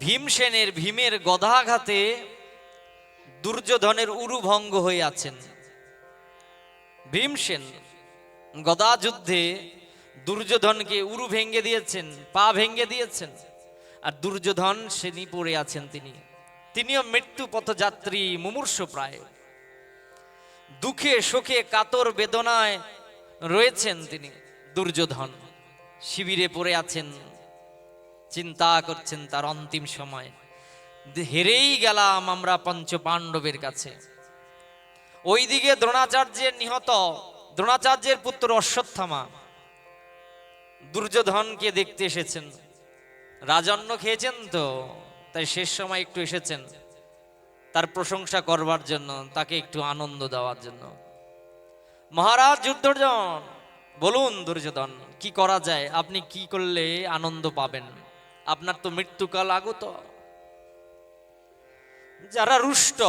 ভীমসেনের ভীমের গদাঘাতে দুর্যোধনের উরুভঙ্গ হয়ে আছেন। ভীমসেন গদা যুদ্ধে দুর্যোধনকে উরু ভেঙ্গে দিয়েছেন, পা ভেঙ্গে দিয়েছেন, আর দুর্যোধন সেনি পড়ে আছেন তিনি। তিনিও মৃত্যু পথযাত্রী মুমূর্ষ প্রায়। দুঃখে সুখে কাতর বেদনায় রয়েছেন তিনি দুর্যোধন। শিবিরে পড়ে আছেন চিন্তা করছেন তার অন্তিম সময়। হেরেই গেলাম আমরা পঞ্চ পাণ্ডবের কাছে। ওইদিকে দ্রোণাচার্যের নিহত, দ্রোণাচার্যের পুত্র অশ্বত্থামা দুর্যোধনকে দেখতে এসেছেন। রাজন্য খেয়েছেন তো? তাই শেষ সময় একটু এসেছেন। তার প্রশংসা করবার জন্য, তাকে একটু আনন্দ দেওয়ার জন্য। মহারাজ যুদ্ধজন বলুন দুর্যোধন, কি করা যায়? আপনি কি করলে আনন্দ পাবেন? আপনার তো মৃত্যুকাল আগত। যারা রুষ্ট,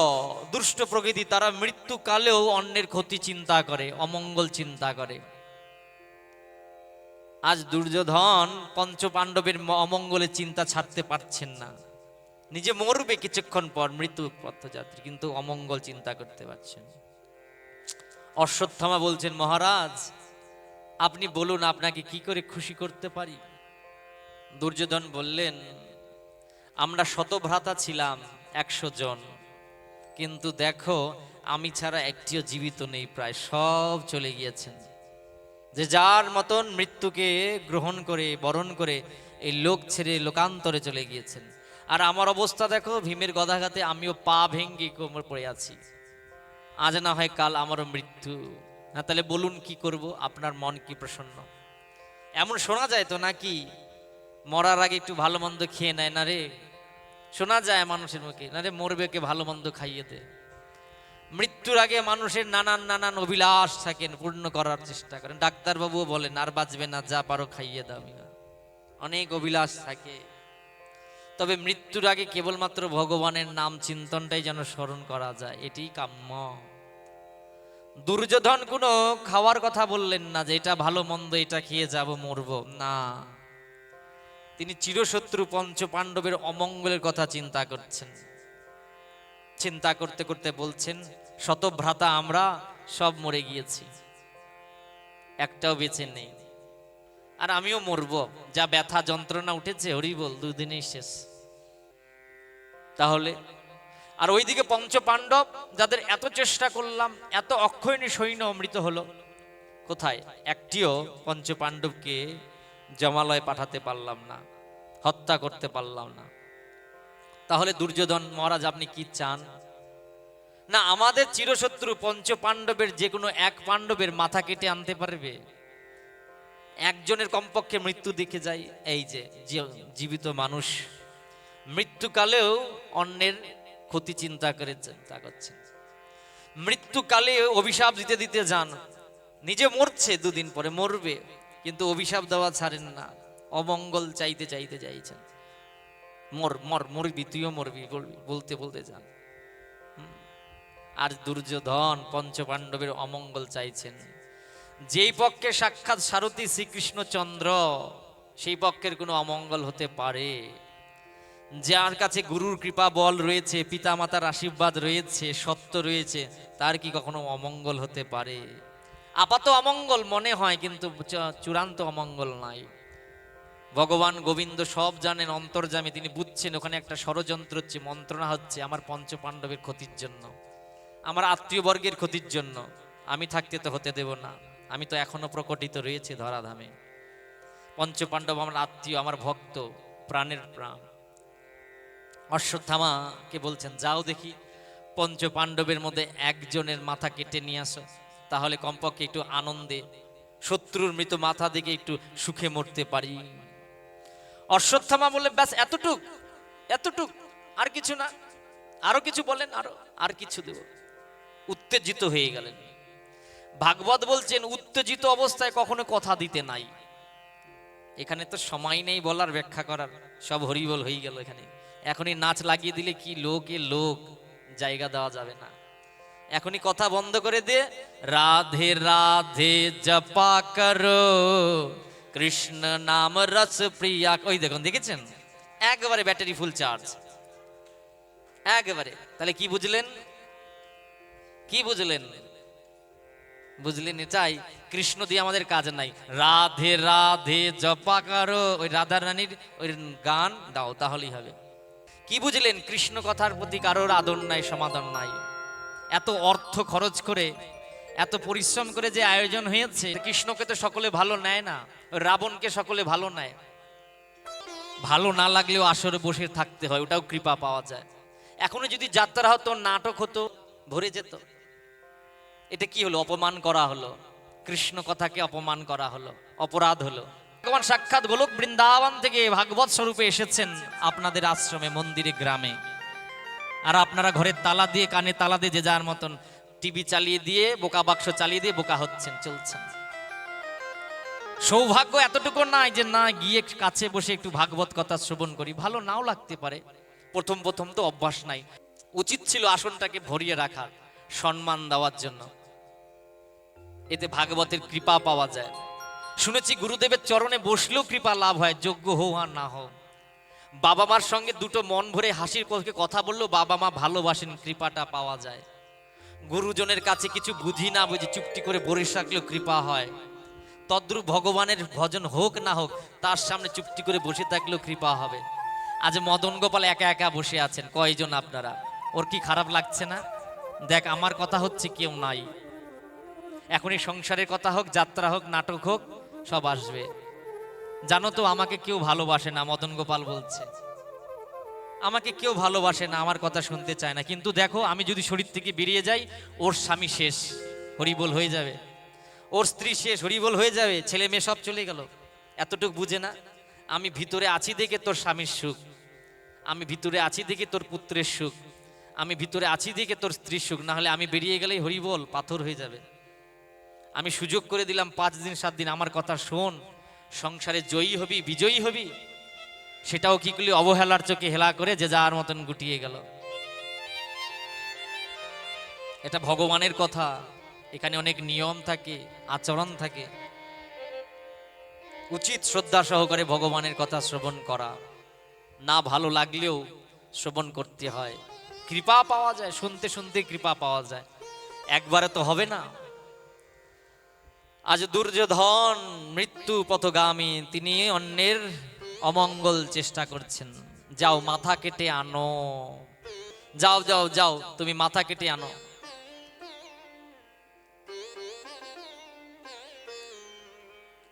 দুষ্ট প্রকৃতি, তারা মৃত্যুকালেও অন্যের ক্ষতি চিন্তা করে, অমঙ্গল চিন্তা করে। আজ দুর্যোধন পঞ্চ পাণ্ডবের অমঙ্গলের চিন্তা ছাড়তে পারছেন না। নিজে মরবে কিছুক্ষণ পর মৃত্যু পথযাত্রী, কিন্তু অমঙ্গল চিন্তা করতে পারছেন অশ্বত্থামা বলছেন, মহারাজ, আপনি বলুন, আপনাকে কি করে খুশি করতে পারি? দুর্যোধন বললেন, আমরা শতভ্রাতা ছিলাম, একশো জন। কিন্তু দেখো, আমি ছাড়া একটিও জীবিত নেই, প্রায় সব চলে গিয়েছেন। যে যার মতন মৃত্যুকে গ্রহণ করে, বরণ করে, এই লোক ছেড়ে লোকান্তরে চলে গিয়েছেন। আর আমার অবস্থা দেখো, ভীমের গদাঘাতে আমিও পা ভেঙ্গে কোমর পড়ে আছি। আজ না হয় কাল আমারও মৃত্যু। না, তাহলে বলুন কি করব? আপনার মন কি প্রসন্ন? এমন শোনা যায় তো নাকি মরার আগে একটু ভালো মন্দ খেয়ে নেয়, না রে? শোনা যায় মানুষের মুখে, না রে, মরবে কে ভালো মন্দ খাইয়ে দে মৃত্যুর আগে মানুষের নানান নানান অভিলাষ থাকেন, পূর্ণ করার চেষ্টা করেন। ডাক্তারবাবুও বলেন, আর বাঁচবে না, যা পারো খাইয়ে দাও অনেক অভিলাষ থাকে। তবে মৃত্যুর আগে কেবলমাত্র ভগবানের নাম চিন্তনটাই যেন স্মরণ করা যায় এটি কাম্য। দুর্যোধন কোনো খাওয়ার কথা বললেন না যে, এটা ভালো মন্দ, এটা খেয়ে যাব, মরব। না। তিনি চিরশত্রু পঞ্চ পাণ্ডবের অমঙ্গলের কথা চিন্তা করছেন। চিন্তা করতে করতে বলছেন, শতভ্রাতা, আমরা সব মরে গিয়েছি। একটাও বেঁচে নেই। আর আমিও মরব। যা ব্যথা যন্ত্রণা উঠেছে, হরি বল, দুদিনেই শেষ। তাহলে, আর ওইদিকে পঞ্চ পাণ্ডব যাদের এত চেষ্টা করলাম, এত অক্ষয়ণী সৈন্য অমৃত হলো, কোথায়? একটিও পঞ্চ পাণ্ডবকে জমালয় পাঠাতে পারলাম না, হত্যা করতে পারলাম না। তাহলে দুর্যোধন, মহারাজ, আপনি কি চান? না, আমাদের চিরশত্রু পঞ্চ পাণ্ডবের যে কোনো এক পাণ্ডবের মাথা কেটে আনতে পারবে। একজনের কমপক্ষে মৃত্যু দেখে যায় এই যে যে- জীবিত মানুষ, মৃত্যুকালেও অন্যের ক্ষতি চিন্তা করে চিন্তা করছেন মৃত্যুকালে অভিশাপ দিতে দিতে যান। নিজে মরছে, দুদিন পরে মরবে। কিন্তু অভিশাপ দেওয়া ছাড়েন না। অমঙ্গল চাইতে চাইতে চাইছেন মর মর, মরবি, তুইও মরবি বলতে বলতে যান। আর দুর্যোধন পঞ্চপাণ্ডবের অমঙ্গল চাইছেন। যেই পক্ষে সাক্ষাৎ সারথী শ্রীকৃষ্ণচন্দ্র, সেই পক্ষের কোনো অমঙ্গল হতে পারে। যার কাছে গুরুর কৃপা বল রয়েছে, পিতামাতার আশীর্বাদ রয়েছে, সত্য রয়েছে, তার কি কখনো অমঙ্গল হতে পারে? আপাত অমঙ্গল মনে হয়, কিন্তু চূড়ান্ত অমঙ্গল নাই। ভগবান গোবিন্দ সব জানেন অন্তর্জামী তিনি বুঝছেন, ওখানে একটা ষড়যন্ত্র হচ্ছে, মন্ত্রণা হচ্ছে, আমার পঞ্চ পাণ্ডবের ক্ষতির জন্য, আমার আত্মীয় বর্গের ক্ষতির জন্য, আমি থাকতে তো হতে দেব না, আমি তো এখনও প্রকটিত রয়েছে ধরাধামে। পঞ্চ পাণ্ডব আমার আত্মীয়, আমার ভক্ত, প্রাণের প্রাণ। অশ্বত্থামাকে বলছেন, যাও দেখি পঞ্চ পাণ্ডবের মধ্যে একজনের মাথা কেটে নিয়ে আসো। তাহলে কমপক্ষে একটু আনন্দে শত্রুর মৃত মাথা দিকে একটু সুখে মরতে পারি। অশ্বত্থামা বলে ব্যাস, এতটুক এতটুক, আর কিছু না। আরও কিছু বলেন, আরও, আর কিছু দেব। উত্তেজিত হয়ে গেলেন। ভাগবত বলছেন, উত্তেজিত অবস্থায় কখনো কথা দিতে নাই। এখানে তো সময় নেই বলার, ব্যাখ্যা করার, সব হরিবল হয়ে গেল এখানে। এখনই নাচ লাগিয়ে দিলে কি লোকে লোক, জায়গা দেওয়া যাবে না। এখনই কথা বন্ধ করে দে। রাধে রাধে জপা করো। কৃষ্ণ নাম রস প্রিয়া। ওই দেখুন, দেখেছেন? একেবারে ব্যাটারি ফুল চার্জ। একেবারে। তাহলে কি বুঝলেন? কি বুঝলেন? বুঝলেন, এটাই কৃষ্ণ দিয়ে আমাদের কাজ নাই। রাধে রাধে জপা কারও। ওই রাধা রানীর ওই গান দাও, তাহলেই হবে। কি বুঝলেন? কৃষ্ণ কথার প্রতি কারোর আদর নাই সমাধান নাই। এত অর্থ খরচ করে, এত পরিশ্রম করে যে আয়োজন হয়েছে, কৃষ্ণকে তো সকলে ভালো নেয় না, রাবণকে সকলে ভালো নেয়। ভালো না লাগলেও আসরে বসে থাকতে হয়, ওটাও কৃপা পাওয়া যায়। এখনও যদি যাত্রা হতো, নাটক হতো, ভরে যেত। এটা কি হলো? অপমান করা হলো। কৃষ্ণ কথাকে অপমান করা হলো, অপরাধ হলো। ভগবান সাক্ষাৎ গোলক বৃন্দাবন থেকে ভাগবত স্বরূপে এসেছেন আপনাদের আশ্রমে, মন্দিরে, গ্রামে। আর আপনারা ঘরের তালা দিয়ে, কানে তালা দিয়ে যে যার মতন টিভি চালিয়ে দিয়ে, বোকা বাক্স চালিয়ে দিয়ে বোকা হচ্ছেন, চলছেন। সৌভাগ্য এতটুকু নাই যে না, গিয়ে কাছে বসে একটু ভাগবত কথা শ্রবণ করি। ভালো নাও লাগতে পারে। প্রথম প্রথম তো অভ্যাস নাই। উচিত ছিল আসনটাকে ভরিয়ে রাখার সম্মান দেওয়ার জন্য। এতে ভাগবতের কৃপা পাওয়া যায়। শুনেছি গুরুদেবের চরণে বসলেও কৃপা লাভ হয়, যোগ্য হও আর না হোক বাবা মার সঙ্গে দুটো মন ভরে হাসির পক্ষে কথা বললেও বাবা মা ভালোবাসেন, কৃপাটা পাওয়া যায়। গুরুজনের কাছে কিছু বুঝি না বুঝি চুপটি করে বরিশ রাখলেও কৃপা হয়। তদ্রূপ ভগবানের ভজন হোক না হোক, তার সামনে চুপটি করে বসে থাকলেও কৃপা হবে। আজ মদন গোপাল একা একা বসে আছেন, কয়জন আপনারা? ওর কি খারাপ লাগছে না? দেখ, আমার কথা হচ্ছে কেউ নাই। এখন এই সংসারের কথা হোক, যাত্রা হোক, নাটক হোক, সব আসবে। জানো তো, আমাকে কেউ ভালোবাসে না, মদন গোপাল বলছে। আমাকে কেউ ভালোবাসে না, আমার কথা শুনতে চায় না। কিন্তু দেখো, আমি যদি শরীর থেকে বেরিয়ে যাই, ওর স্বামী শেষ, হরিবোল হয়ে যাবে। ওর স্ত্রী শেষ, হরিবোল হয়ে যাবে, ছেলে মেয়ে সব চলে গেল। এতটুকু বুঝে না, আমি ভিতরে আছি দেখে তোর স্বামীর সুখ। আমি ভিতরে আছি দেখে তোর পুত্রের সুখ। আমি ভিতরে আছি দেখে তোর স্ত্রীর সুখ। না হলে আমি বেরিয়ে গেলেই হরিবোল, পাথর হয়ে যাবে। আমি সুযোগ করে দিলাম, পাঁচ দিন, সাত দিন, আমার কথা শোন। সংসারে জয়ী হবি, বিজয়ী হবি, সেটাও কি করলি অবহেলার চোখে হেলা করে যে যার মতন গুটিয়ে গেল। এটা ভগবানের কথা। এখানে অনেক নিয়ম থাকে, আচরণ থাকে। উচিত শ্রদ্ধা সহকারে ভগবানের কথা শ্রবণ করা। না ভালো লাগলেও শ্রবণ করতে হয়। কৃপা পাওয়া যায়, শুনতে শুনতে কৃপা পাওয়া যায়। একবারে তো হবে না। আজ দুর্যোধন মৃত্যু পথগামী তিনি অন্যের অমঙ্গল চেষ্টা করছেন। যাও, মাথা কেটে আনো। যাও যাও যাও, তুমি মাথা কেটে আনো।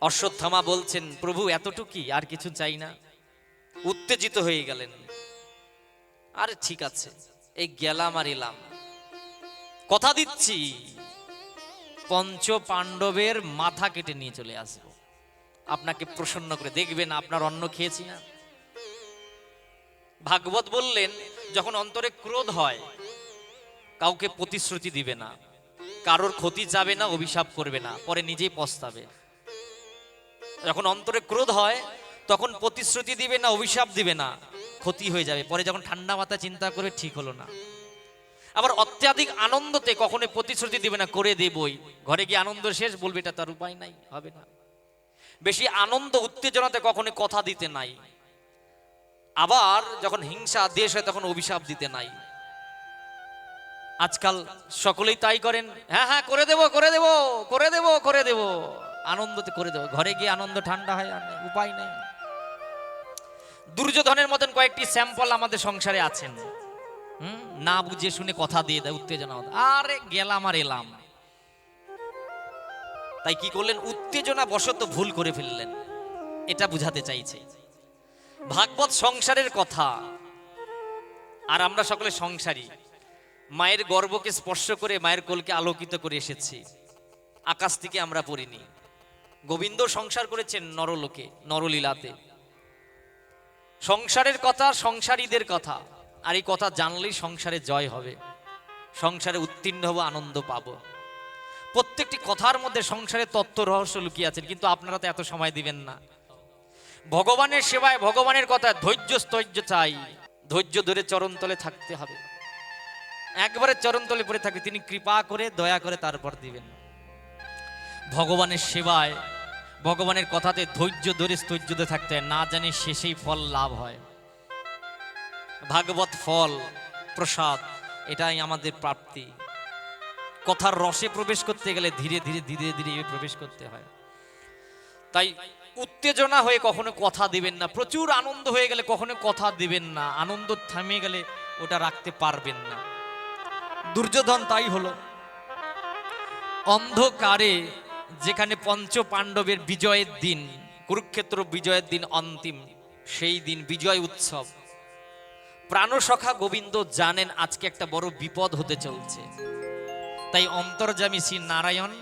অশ্বত্থামা বলছেন, প্রভু এতটুকুই আর কিছু চাই না। উত্তেজিত হয়ে গেলেন। আরে ঠিক আছে, এই গেলাম আর এলাম। কথা দিচ্ছি। পঞ্চ পাণ্ডবের মাথা কেটে নিয়ে চলে আসব। আপনাকে প্রসন্ন করে দেখবেন, আপনার অন্ন খেয়েছি না। ভাগবত বললেন, যখন অন্তরে ক্রোধ হয়, কাউকে প্রতিশ্রুতি দিবে না। কারোর ক্ষতি যাবে না, অভিশাপ করবে না, পরে নিজেই পস্তাবে। যখন অন্তরে ক্রোধ হয়, তখন প্রতিশ্রুতি দিবে না, অভিশাপ দিবে না, ক্ষতি হয়ে যাবে। পরে যখন ঠান্ডা মাথা চিন্তা করে ঠিক হলো না। আবার অত্যাধিক আনন্দতে কখনো প্রতিশ্রুতি দিবে না, করে দেবই ঘরে গিয়ে আনন্দ শেষ, বলবে এটা তার উপায় নাই, হবে না। বেশি আনন্দ, উত্তেজনাতে কখনো কথা দিতে নাই। আবার যখন হিংসা দেশ হয়, তখন অভিশাপ দিতে নাই। আজকাল সকলেই তাই করেন হ্যাঁ হ্যাঁ করে দেব করে দেব করে দেব করে দেব। আনন্দতে করে দেব। ঘরে গিয়ে আনন্দ ঠান্ডা হয়, আর উপায় নেই। দুর্যোধনের মতন কয়েকটি স্যাম্পল আমাদের সংসারে আছেন। না বুঝে শুনে কথা দিয়ে দেয়, উত্তেজনা। আরে গেলাম আর এলাম। তাই কি করলেন? উত্তেজনা বশত ভুল করে ফেললেন। এটা বুঝাতে চাইছে। ভাগবত সংসারের কথা। আর আমরা সকলে সংসারী। মায়ের গর্বকে স্পর্শ করে মায়ের কোলকে আলোকিত করে এসেছি। আকাশ থেকে আমরা পড়িনি। গোবিন্দ সংসার করেছেন নরলোকে, নরলীলাতে। সংসারের কথা, সংসারীদের কথা। আর এই কথা জানলেই সংসারে জয় হবে। সংসারে উত্তীর্ণ হব, আনন্দ পাবো। প্রত্যেকটি কথার মধ্যে সংসারে তত্ত্ব রহস্য লুকিয়ে আছেন, কিন্তু আপনারা তো এত সময় দিবেন না। ভগবানের সেবায় ভগবানের কথা ধৈর্য স্থৈর্য চাই। ধৈর্য ধরে চরণতলে থাকতে হবে। একবারে চরণতলে পড়ে থাকবে, তিনি কৃপা করে, দয়া করে তারপর দিবেন। ভগবানের সেবায়, ভগবানের কথাতে ধৈর্য ধরে স্থৈর্য থাকতে হয়, না জানি শেষেই ফল লাভ হয়। ভাগবত ফল, প্রসাদ, এটাই আমাদের প্রাপ্তি। কথার রসে প্রবেশ করতে গেলে ধীরে ধীরে ধীরে ধীরে প্রবেশ করতে হয়। তাই উত্তেজনা হয়ে কখনো কথা দিবেন না, প্রচুর আনন্দ হয়ে গেলে কখনো কথা দিবেন না, আনন্দ থামিয়ে গেলে ওটা রাখতে পারবেন না। দুর্যোধন তাই হলো। অন্ধকারে যেখানে পঞ্চ পাণ্ডবের বিজয়ের দিন, কুরুক্ষেত্র বিজয়ের দিন অন্তিম, সেই দিন বিজয় উৎসব। প্রাণসখা গোবিন্দ জানেন আজকে একটা বড় বিপদ হতে চলছে। তাই অন্তর্জামী শ্রী নারায়ণ,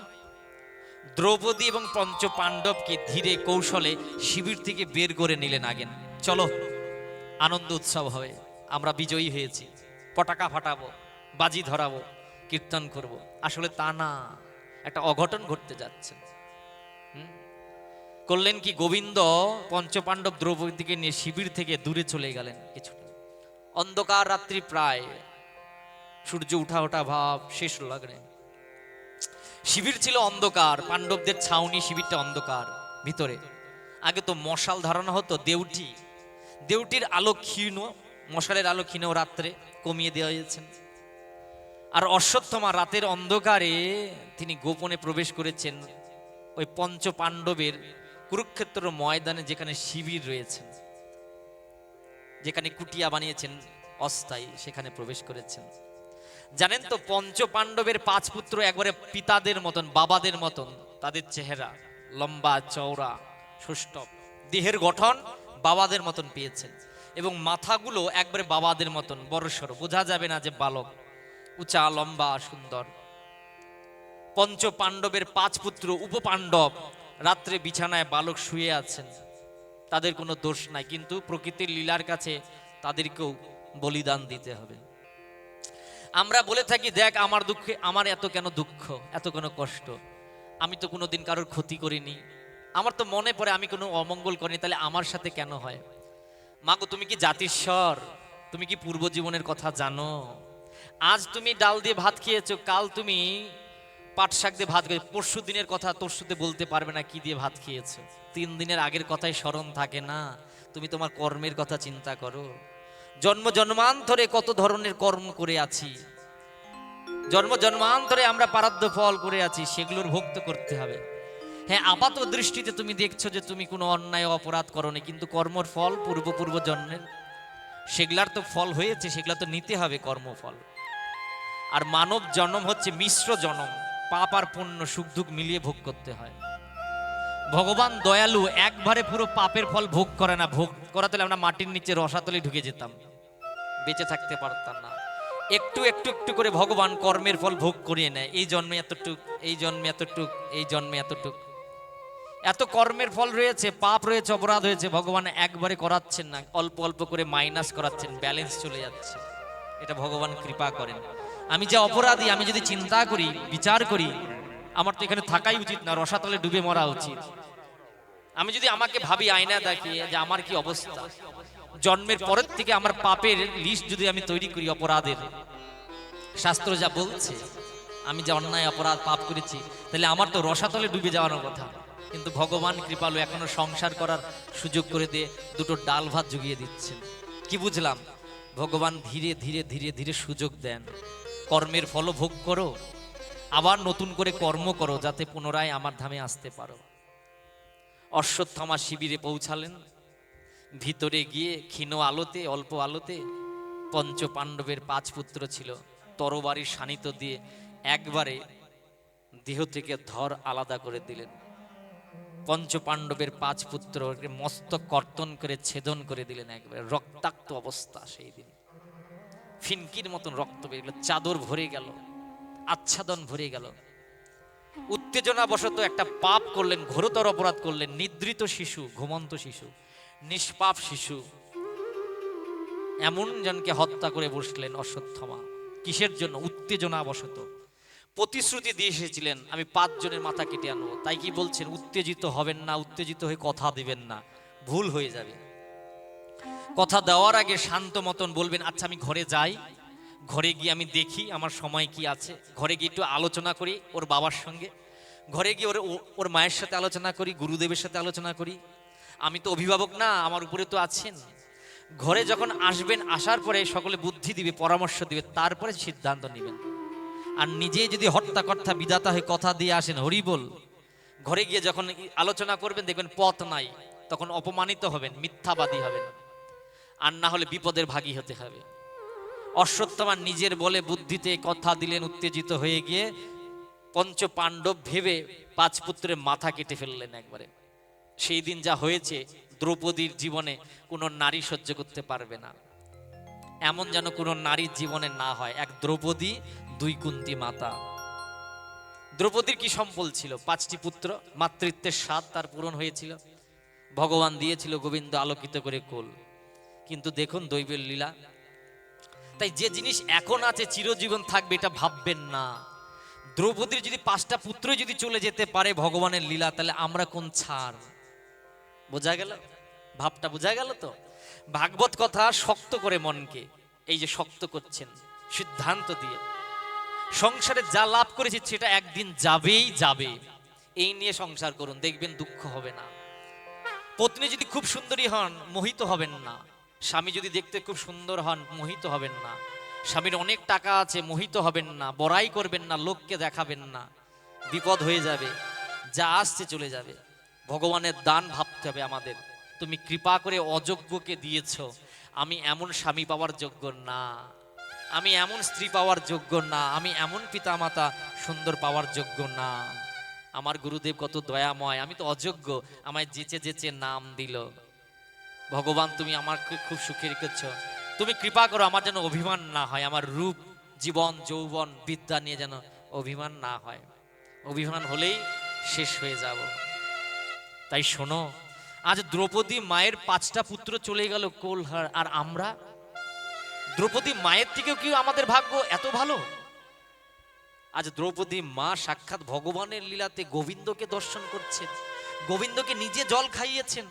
দ্রৌপদী এবং পঞ্চ পাণ্ডবকে ধীরে কৌশলে শিবির থেকে বের করে নিলেন আগেন। চলো, আনন্দ উৎসব হবে। আমরা বিজয়ী হয়েছি। পটাকা ফাটাবো, বাজি ধরাবো, কীর্তন করব। আসলে তা না, একটা অঘটন ঘটতে যাচ্ছে। করলেন কি গোবিন্দ, পঞ্চপাণ্ডব দ্রৌপদীকে নিয়ে শিবির থেকে দূরে চলে গেলেন কিছুটা। অন্ধকার রাত্রি প্রায়। সূর্য উঠা ওঠা ভাব, শেষ লাগলেন শিবির ছিল অন্ধকার, পাণ্ডবদের ছাউনি শিবিরটা অন্ধকার, ভিতরে। আগে তো মশাল ধারণা হতো, দেউটি। দেউটির আলো ক্ষীণ, মশালের আলো ক্ষীণ রাত্রে কমিয়ে দেওয়া হয়েছেন আর অশ্বত্থমা রাতের অন্ধকারে তিনি গোপনে প্রবেশ করেছেন ওই পঞ্চ পাণ্ডবের কুরুক্ষেত্র ময়দানে যেখানে শিবির রয়েছেন যেখানে কুটিয়া বানিয়েছেন, অস্থায়ী সেখানে প্রবেশ করেছেন। জানেন তো পঞ্চ পাণ্ডবের পাঁচ পুত্র একবারে পিতাদের মতন, বাবাদের মতন, তাদের চেহারা লম্বা, চওড়া সুষ্টপ দেহের গঠন বাবাদের মতন পেয়েছেন এবং মাথাগুলো একবারে বাবাদের মতন, বড়সড়। বোঝা যাবে না যে বালক, উঁচা, লম্বা, সুন্দর। পঞ্চ পাণ্ডবের পাঁচ পুত্র উপপাণ্ডব রাত্রে বিছানায় বালক শুয়ে আছেন। তাদের কোনো দোষ নাই, কিন্তু প্রকৃতির লীলার কাছে তাদেরকেও বলিদান দিতে হবে। আমরা বলে থাকি, দেখ, আমার দুঃখে, আমার এত কেন দুঃখ, এত কেন কষ্ট? আমি তো কোনোদিন কারোর ক্ষতি করিনি। আমার তো মনে পড়ে, আমি কোনো অমঙ্গল করিনি, তাহলে আমার সাথে কেন হয়? মাগো তুমি কি জাতিস্বর? তুমি কি পূর্ব জীবনের কথা জানো? আজ তুমি ডাল দিয়ে ভাত খেয়েছো, কাল তুমি পাট শাক দিয়ে ভাত খেয়ে পরশু দিনের কথা তোর সাথে বলতে পারবে না কি দিয়ে ভাত খেয়েছো। তিন দিনের আগের কথাই স্মরণ থাকে না। তুমি তোমার কর্মের কথা চিন্তা করো। জন্ম জন্মান্তরে কত ধরনের কর্ম করে আছি। জন্ম জন্মান্তরে আমরা পারাদ্য ফল করে আছি, সেগুলোর ভোক্ত করতে হবে। হ্যাঁ আপাত দৃষ্টিতে তুমি দেখছ যে তুমি কোনো অন্যায় অপরাধ করনি, কিন্তু কর্মর ফল পূর্ব পূর্ব জন্মের। সেগুলার তো ফল হয়েছে, সেগুলা তো নিতে হবে কর্মফল। আর মানব জন্ম হচ্ছে মিশ্র জন্ম, পাপ আর পুণ্য, সুখ দুঃখ মিলিয়ে ভোগ করতে হয়। ভগবান দয়ালু একবারে পুরো পাপের ফল ভোগ করে না। ভোগ করাতে আমরা মাটির নিচে রসাতলে ঢুকে যেতাম। বেঁচে থাকতে পারতাম না। একটু একটু একটু করে ভগবান কর্মের ফল ভোগ করিয়ে নেয়। এই জন্মে এতটুক, এই জন্মে এতটুক, এই জন্মে এতটুক। এত কর্মের ফল রয়েছে, পাপ রয়েছে, অপরাধ হয়েছে ভগবান একবারে করাচ্ছেন না। অল্প অল্প করে মাইনাস করাচ্ছেন, ব্যালেন্স চলে যাচ্ছে। এটা ভগবান কৃপা করেন। আমি যে অপরাধী, আমি যদি চিন্তা করি, বিচার করি আমার তো এখানে থাকাই উচিত না, রসাতলে ডুবে মরা উচিত। আমি যদি আমাকে ভাবি আয়না দেখিয়ে যে আমার কি অবস্থা। জন্মের পরের থেকে আমার পাপের লিস্ট যদি আমি তৈরি করি অপরাধের, শাস্ত্র যা বলছে, আমি যে অন্যায়, অপরাধ, পাপ করেছি, তাহলে আমার তো রসাতলে ডুবে যাওয়ার কথা। কিন্তু ভগবান কৃপালু এখনও সংসার করার সুযোগ করে দিয়ে দুটো ডাল ভাত জুগিয়ে দিচ্ছেন। কি বুঝলাম? ভগবান ধীরে ধীরে ধীরে ধীরে সুযোগ দেন। কর্মের ফল ভোগ করো আবার নতুন করে কর্ম করো যাতে পুনরায় আমার ধামে আসতে পারো। অশ্বত্থামা শিবিরে পৌঁছালেন। ভিতরে গিয়ে ক্ষীণ আলোতে, অল্প আলোতে পঞ্চ পাণ্ডবের পাঁচ পুত্র ছিল। তরবারির শানিত দিয়ে একবারে দেহ থেকে ধর আলাদা করে দিলেন। পঞ্চ পাণ্ডবের পাঁচ পুত্র মস্তক কর্তন করে ছেদন করে দিলেন একবারে। রক্তাক্ত অবস্থা সেই দিন। ফিনকির মতন রক্ত বেরিয়ে চাদর ভরে গেল। আচ্ছাদন ভরে গেল। উত্তেজনা বশত একটা পাপ করলেন, ঘোরতর অপরাধ করলেন, নিদ্রিত শিশু, ঘুমন্ত শিশু, নিষ্পাপ শিশু। এমন জনকে হত্যা করে বসলেন অশ্বত্থমা। কিসের জন্য? উত্তেজনা বশত প্রতিশ্রুতি দিয়ে এসেছিলেন, আমি পাঁচজনের মাথা কেটে আনব। তাই কি বলছেন? উত্তেজিত হবেন না, উত্তেজিত হয়ে কথা দিবেন না, ভুল হয়ে যাবে। কথা দেওয়ার আগে শান্ত মতন বলবেন আচ্ছা আমি ঘরে যাই। ঘরে গিয়ে আমি দেখি আমার সময় কি আছে। ঘরে গিয়ে একটু আলোচনা করি ওর বাবার সঙ্গে। ঘরে গিয়ে ওর ওর মায়ের সাথে আলোচনা করি, গুরুদেবের সাথে আলোচনা করি। আমি তো অভিভাবক না, আমার উপরে তো আছেন। ঘরে যখন আসবেন, আসার পরে সকলে বুদ্ধি দিবে, পরামর্শ দিবে, তারপরে সিদ্ধান্ত নেবেন। আর নিজে যদি হর্তাকর্তা বিধাতা হয়ে কথা দিয়ে আসেন, হরি বল। ঘরে গিয়ে যখন আলোচনা করবেন, দেখবেন পথ নাই। তখন অপমানিত হবেন, মিথ্যাবাদী হবেন। আর না হলে বিপদের ভাগী হতে হবে। অশ্বত্থমা নিজের বলে বুদ্ধিতে কথা দিলেন, উত্তেজিত হয়ে গিয়ে পঞ্চ পাণ্ডব ভেবে পাঁচ পুত্রের মাথা কেটে ফেললেন একবারে। সেই দিন যা হয়েছে, দ্রৌপদীর জীবনে কোনো নারী সহ্য করতে পারবে না। এমন যেন কোনো নারীর জীবনে না হয়। এক দ্রৌপদী, দুই কুন্তি মাতা। দ্রৌপদীর কি সম্বল ছিল? পাঁচটি পুত্র, মাতৃত্বের স্বাদ তার পূরণ হয়েছিল। ভগবান দিয়েছিল গোবিন্দ আলোকিত করে কোল। কিন্তু দেখুন দৈবের লীলা তাই যে জিনিস এখন আছে চিরজীবন থাকবে, এটা ভাববেন না। দ্রৌপদীর যদি পাঁচটা পুত্র যদি চলে যেতে পারে ভগবানের লীলা, তাহলে আমরা কোন ছাড়? বোঝা গেল? ভাবটা বোঝা গেল তো? ভাগবত কথা শক্ত করে মনকে, এই যে শক্ত করছেন, সিদ্ধান্ত দিয়ে। সংসারে যা লাভ করেছি, সেটা একদিন যাবেই যাবে। এই নিয়ে সংসার করুন, দেখবেন দুঃখ হবে না। পত্নী যদি খুব সুন্দরী হন, মোহিত হবেন না। স্বামী যদি দেখতে খুব সুন্দর হন, মোহিত হবেন না। স্বামীর অনেক টাকা আছে, মোহিত হবেন না, বড়াই করবেন না, লোককে দেখাবেন না। বিপদ হয়ে যাবে, যা আসছে চলে যাবে। ভগবানের দান ভাবতে হবে আমাদের। তুমি কৃপা করে অযোগ্যকে দিয়েছ। আমি এমন স্বামী পাওয়ার যোগ্য না। আমি এমন স্ত্রী পাওয়ার যোগ্য না। আমি এমন পিতামাতা সুন্দর পাওয়ার যোগ্য না। আমার গুরুদেব কত দয়াময়। আমি তো অযোগ্য। আমায় যেচে যেচে নাম দিল। ভগবান, তুমি আমাকে খুব সুখে রেখেছ। তুমি কৃপা করো, আমার যেন অভিমান না হয়, আমার রূপ, জীবন, যৌবন, বিদ্যা নিয়ে যেন অভিমান না হয়। অভিমান হলেই শেষ হয়ে যাব। তাই শোনো, আজ দ্রৌপদী মায়ের পাঁচটা পুত্র চলে গেল কোলহার, আর আমরা? দ্রৌপদী মায়ের থেকেও কি আমাদের ভাগ্য এত ভালো? আজ দ্রৌপদী মা সাক্ষাৎ ভগবানের লীলাতে গোবিন্দকে দর্শন করছেন। গোবিন্দকে নিজে জল খাইয়েছেন।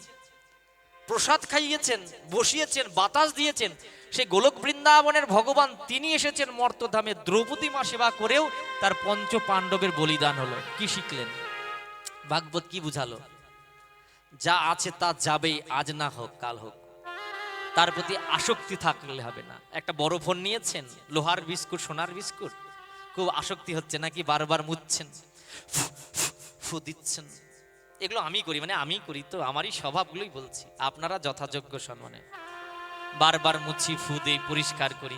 প্রসাদ খাইয়েছেন বসিয়েছেন বাতাস দিয়েছেন। সেই গোলক বৃন্দাবনের ভগবান তিনি এসেছেন মর্তধামে। দ্রৌপদী মা সেবা করেও তার পঞ্চ পাণ্ডবের বলিদান হলো। কি শিখলেন? ভাগবত কি বুঝালো? যা আছে তা যাবেই আজ না হোক কাল হোক। তার প্রতি আসক্তি থাকলে হবে না। একটা বড় ফোন নিয়েছেন লোহার বিস্কুট সোনার বিস্কুট। খুব আসক্তি হচ্ছে নাকি? বারবার মুচ্ছেন ফু, দিচ্ছেন। এগুলো আমি করি মানে আমি করি, তো আমারই স্বভাবগুলোই বলছি। আপনারা যথাযোগ্য সম্মানে। বারবার মুছি, ফু দেই, পরিষ্কার করি।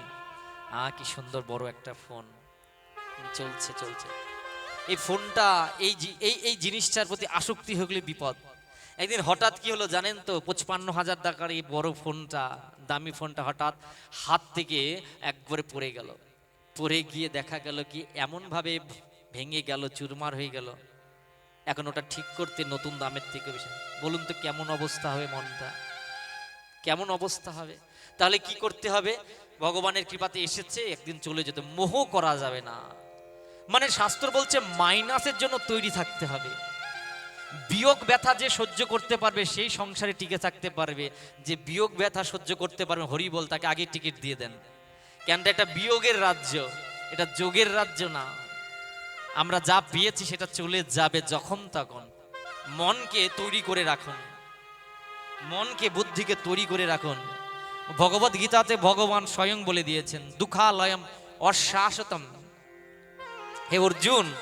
আ, কি সুন্দর বড় একটা ফোন। চলছে চলছে। এই ফোনটা, এই এই এই জিনিসটার প্রতি আসক্তি হয়ে গেলে বিপদ। একদিন হঠাৎ কি হলো জানেন তো, পঁচপান্ন হাজার টাকার এই বড় ফোনটা, দামি ফোনটা হঠাৎ হাত থেকে একবারে পড়ে গেল। পড়ে গিয়ে দেখা গেল কি, এমনভাবে ভেঙে গেল, চুরমার হয়ে গেল। এখন ওটা ঠিক করতে নতুন দামের থেকে বেশি। বলুন তো কেমন অবস্থা হবে মনটা? কেমন অবস্থা হবে? তাহলে কি করতে হবে? ভগবানের কৃপাতে এসেছে, একদিন চলে যেতে। মোহ করা যাবে না। মানে শাস্ত্র বলছে, মাইনাসের জন্য তৈরি থাকতে হবে। বিয়োগ ব্যথা যে সহ্য করতে পারবে, সেই সংসারে টিকে থাকতে পারবে। যে বিয়োগ ব্যথা সহ্য করতে পারবে হরি বল তাকে আগে টিকিট দিয়ে দেন। কেন এটা বিয়োগের রাজ্য, এটা যোগের রাজ্য না। আমরা যা পেয়েছি সেটা চলে যাবে যখন তখন। মনকে তৈরি করে রাখুন। মনকে, বুদ্ধিকে তৈরি করে রাখুন। ভগবত গীতাতে ভগবান স্বয়ং বলে দিয়েছেন, দুঃখালয়ম অশ্বাসতম। হে অর্জুন,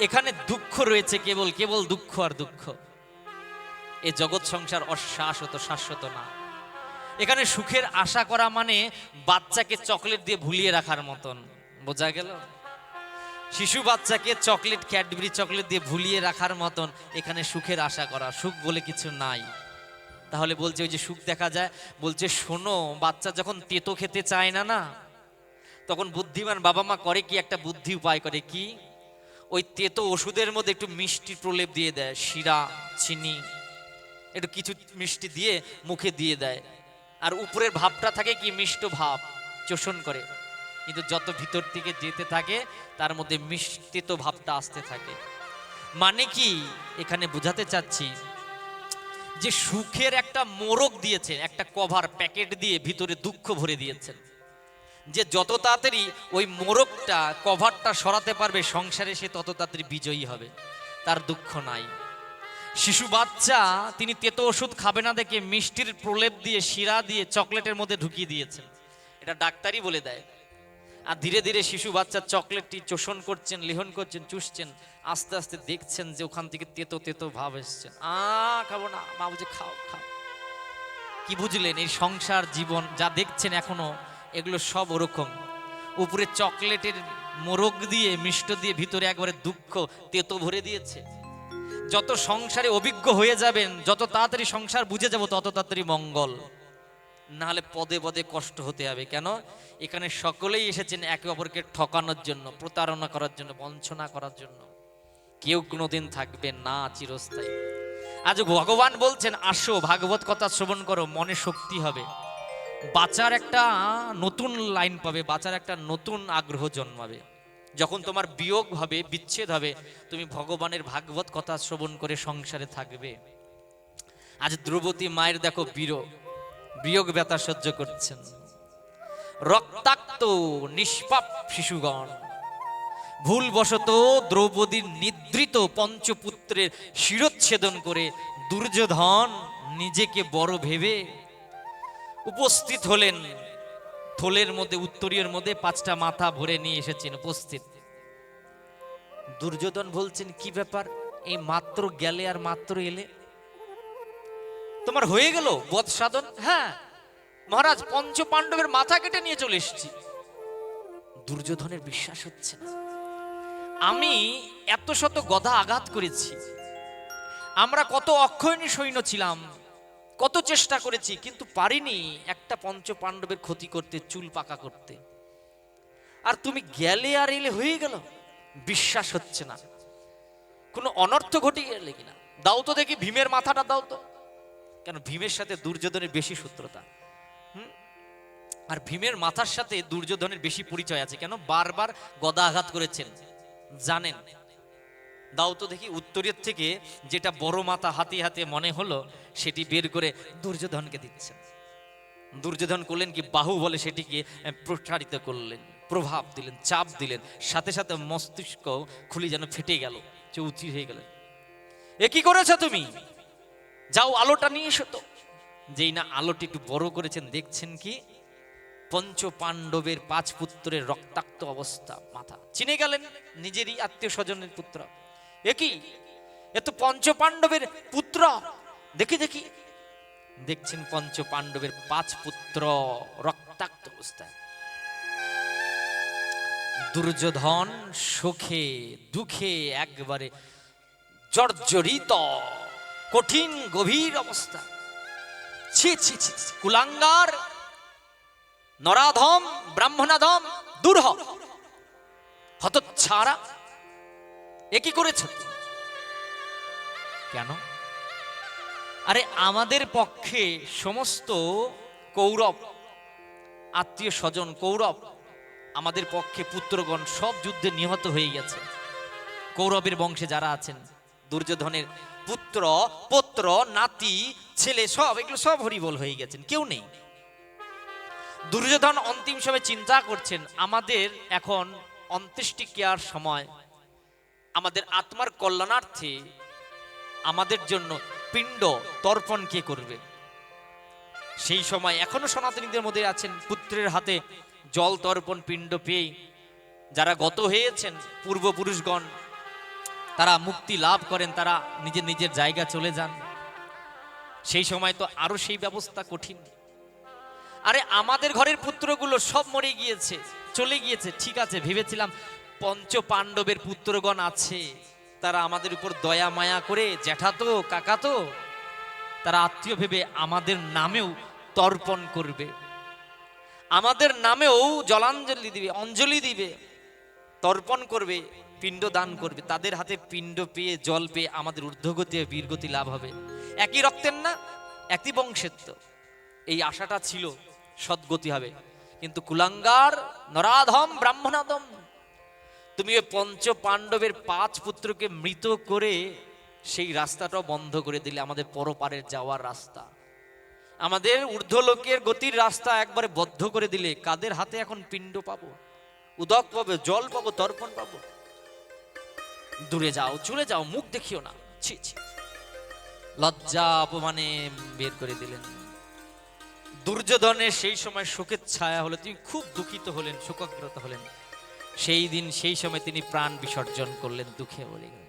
এখানে দুঃখ রয়েছে কেবল কেবল দুঃখ আর দুঃখ। এ জগৎ সংসার অশ্বাসত, শাশ্বত না। এখানে সুখের আশা করা মানে বাচ্চাকে চকলেট দিয়ে ভুলিয়ে রাখার মতন। বোঝা গেল? শিশু বাচ্চাকে চকলেট, ক্যাডবেরি চকলেট দিয়ে ভুলিয়ে রাখার মতন এখানে সুখের আশা করা। সুখ বলে কিছু নাই। তাহলে বলছে, ওই যে সুখ দেখা যায়, বলছে, শোনো, বাচ্চা যখন তেতো খেতে চায় না না, তখন বুদ্ধিমান বাবা মা করে কি একটা বুদ্ধি উপায় করে কি? ওই তেতো ওষুধের মধ্যে একটু মিষ্টি প্রলেপ দিয়ে দেয়, শিরা, চিনি, একটু কিছু মিষ্টি দিয়ে মুখে দিয়ে দেয়। আর উপরের ভাবটা থাকে কি, মিষ্ট ভাব, চোষণ করে। কিন্তু যত ভিতর থেকে যেতে থাকে, তার মধ্যে মিষ্টিত ভাবটা আসতে থাকে। মানে কি? এখানে বোঝাতে চাচ্ছি যে সুখের একটা মোরগ দিয়েছেন, একটা কভার প্যাকেট দিয়ে ভিতরে দুঃখ ভরে দিয়েছেন। যে যত তাড়াতাড়ি ওই মোরগটা, কভারটা সরাতে পারবে সংসারে, সে তত তাড়াতাড়ি বিজয়ী হবে। তার দুঃখ নাই। শিশু বাচ্চা, তিনি তেতো ওষুধ খাবে না দেখে মিষ্টির প্রলেপ দিয়ে শিরা দিয়ে চকলেটের মধ্যে ঢুকিয়ে দিয়েছেন। এটা ডাক্তারই বলে দেয়। আর ধীরে ধীরে শিশু বাচ্চা চকলেটটি চোষণ করছেন, লিহন করছেন, চুষছেন, আস্তে আস্তে দেখছেন যে ওখান থেকে তেতো তেতো ভাব এসছেন আ, খাব না মা বুঝে খাও খাও। কি বুঝলেন, এই সংসার জীবন যা দেখছেন এখনও, এগুলো সব ওরকম। উপরে চকলেটের মোরগ দিয়ে, মিষ্ট দিয়ে ভিতরে একবারে দুঃখ তেতো ভরে দিয়েছে। যত সংসারে অভিজ্ঞ হয়ে যাবেন, যত তাড়াতাড়ি সংসার বুঝে যাব, তত তাড়াতাড়ি মঙ্গল। নাহলে পদে পদে কষ্ট হতে হবে। কেন? এখানে সকলেই এসেছেন একে অপরকে ঠকানোর জন্য, প্রতারণা করার জন্য, বঞ্চনা করার জন্য। কেউ কোনোদিন থাকবে না চিরস্থায়ী। আজ ভগবান বলছেন, আসো, ভাগবত কথা শ্রবণ করো, মনে শক্তি হবে। বাঁচার একটা নতুন লাইন পাবে, বাঁচার একটা নতুন আগ্রহ জন্মাবে। যখন তোমার বিয়োগ হবে, বিচ্ছেদ হবে, তুমি ভগবানের ভাগবত কথা শ্রবণ করে সংসারে থাকবে। আজ দ্রৌপদী মায়ের দেখো বিয়োগ বিয়োগ ব্যথা সহ্য করছেন। রক্তাক্ত নিষ্পাপ শিশুগণ, ভুলবশত দ্রৌপদীর নিদ্রিত পঞ্চপুত্রের শিরচ্ছেদন করে দুর্যোধন নিজেকে বড় ভেবে উপস্থিত হলেন। থলের মধ্যে, উত্তরীয়ের মধ্যে পাঁচটা মাথা ভরে নিয়ে এসেছেন উপস্থিত। দুর্যোধন বলছেন, কি ব্যাপার? এই মাত্র গেলে আর মাত্র এলে? তোমার হয়ে গেল বধ সাধন? হ্যাঁ। মহারাজ পঞ্চ পাণ্ডবের মাথা কেটে নিয়ে চলে এসেছি। দুর্যোধনের বিশ্বাস হচ্ছে না। আমি এত শত গদা আঘাত করেছি। আমরা কত অক্ষয়ণী সৈন্য ছিলাম কত চেষ্টা করেছি কিন্তু পারিনি একটা পঞ্চ পাণ্ডবের ক্ষতি করতে চুল পাকা করতে। আর তুমি গেলে আর এলে হয়ে গেল? বিশ্বাস হচ্ছে না। কোনো অনর্থ ঘটে গেলে কিনা? দাও তো দেখি ভীমের মাথাটা দাও তো। কেন ভীমের সাথে দুর্যোধনের বেশি সূত্রতা হুম? আর ভীমের মাথার সাথে দুর্যোধনের বেশি পরিচয় আছে কেন? বারবার গদা আঘাত করেছেন। জানেন? দাও তো দেখি উত্তরের থেকে যেটা বড় মাথা হাতে হাতে মনে হলো, সেটি বের করে দুর্যোধনকে দিচ্ছেন। দুর্যোধন করলেন কি? বাহু বলে সেটিকে প্রসারিত করলেন, প্রভাব দিলেন, চাপ দিলেন, সাথে সাথে মস্তিষ্ক খুলি যেন ফেটে গেল চৌচি হয়ে গেলেন এ কি করেছ তুমি? যাও আলোটা নিয়ে এসো তো। যেই না আলোটি একটু বড় করেছেন, দেখছেন কি? পঞ্চ পাণ্ডবের পাঁচ পুত্রের রক্তাক্ত অবস্থা, মাথা। চিনে গেলেন নিজেরই আত্মীয় স্বজনের পুত্র। এ কি? এ পঞ্চ পাণ্ডবের পুত্র। দেখি দেখি। দেখছেন পঞ্চ পাণ্ডবের পাঁচ পুত্র রক্তাক্ত অবস্থায়। দুর্যোধন সুখে, দুঃখে একবারে জর্জরিত। কঠিন, গভীর অবস্থা। ছি ছি ছি কুলাঙ্গার, নরাধম, ব্রাহ্মণাধম দূর হ হতচ্ছাড়া, এ কি করেছ? কেন? আরে, আমাদের পক্ষে সমস্ত কৌরব, আত্মীয় স্বজন, কৌরব, আমাদের পক্ষে পুত্রগণ সব যুদ্ধে নিহত হয়ে গেছে। কৌরবের বংশে যারা আছেন, দুর্যোধনের পুত্র পুত্র, নাতি, ছেলে, সব, এগুলো সব হরিবল হয়ে গেছেন, কেউ নেই। দুর্যোধন অন্তিম সময় চিন্তা করছেন, আমাদের এখন অন্ত্যেষ্টিক্রিয়ার সময়, আমাদের আত্মার কল্যাণার্থে আমাদের জন্য পিণ্ড তর্পণ কে করবে? সেই সময় এখনও সনাতনীদের মধ্যে আছেন, পুত্রের হাতে জল তর্পণ, পিণ্ড পেয়ে যারা গত হয়েছেন, পূর্বপুরুষগণ তারা মুক্তি লাভ করেন, তারা নিজের নিজের জায়গা চলে যান। সেই সময় তো আরও সেই ব্যবস্থা কঠিন। আরে আমাদের ঘরের পুত্রগুলো সব মরে গিয়েছে, চলে গিয়েছে, ঠিক আছে, ভেবেছিলাম পঞ্চ পাণ্ডবের পুত্রগণ আছে, তারা আমাদের উপর দয়া, মায়া করে জ্যাঠাতো কাকাতো তারা আত্মীয় ভেবে আমাদের নামেও তর্পণ করবে। আমাদের নামেও জলাঞ্জলি দিবে, অঞ্জলি দিবে, তর্পণ করবে। পিণ্ড দান করবে, তাদের হাতে পিণ্ড পেয়ে, জল পেয়ে আমাদের ঊর্ধ্বগতি বীরগতি লাভ হবে। একই রক্তের না, একই বংশের তো এই আশাটা ছিল, সদ্গতি হবে। কিন্তু কুলাঙ্গার নরাধম, ব্রাহ্মণাদম, তুমি ওই পঞ্চ পাণ্ডবের পাঁচ পুত্রকে মৃত করে সেই রাস্তাটাও বন্ধ করে দিলে, আমাদের পরপারের যাওয়ার রাস্তা। আমাদের ঊর্ধ্বলোকের গতির রাস্তা একবারে বদ্ধ করে দিলে, কাদের হাতে এখন পিণ্ড পাবো? উদক পাবো, জল পাবো, তর্পণ পাবো? দূরে যাও, চলে যাও, মুখ দেখিও না। ছি ছি। লজ্জা, অপমানে বের করে দিলেন। দুর্যোধনের সেই সময় শোকের ছায়া হলে, তিনি খুব দুঃখিত হলেন, শোকাগ্রত হলেন। সেই দিন, সেই সময় তিনি প্রাণ বিসর্জন করলেন, দুঃখে বলে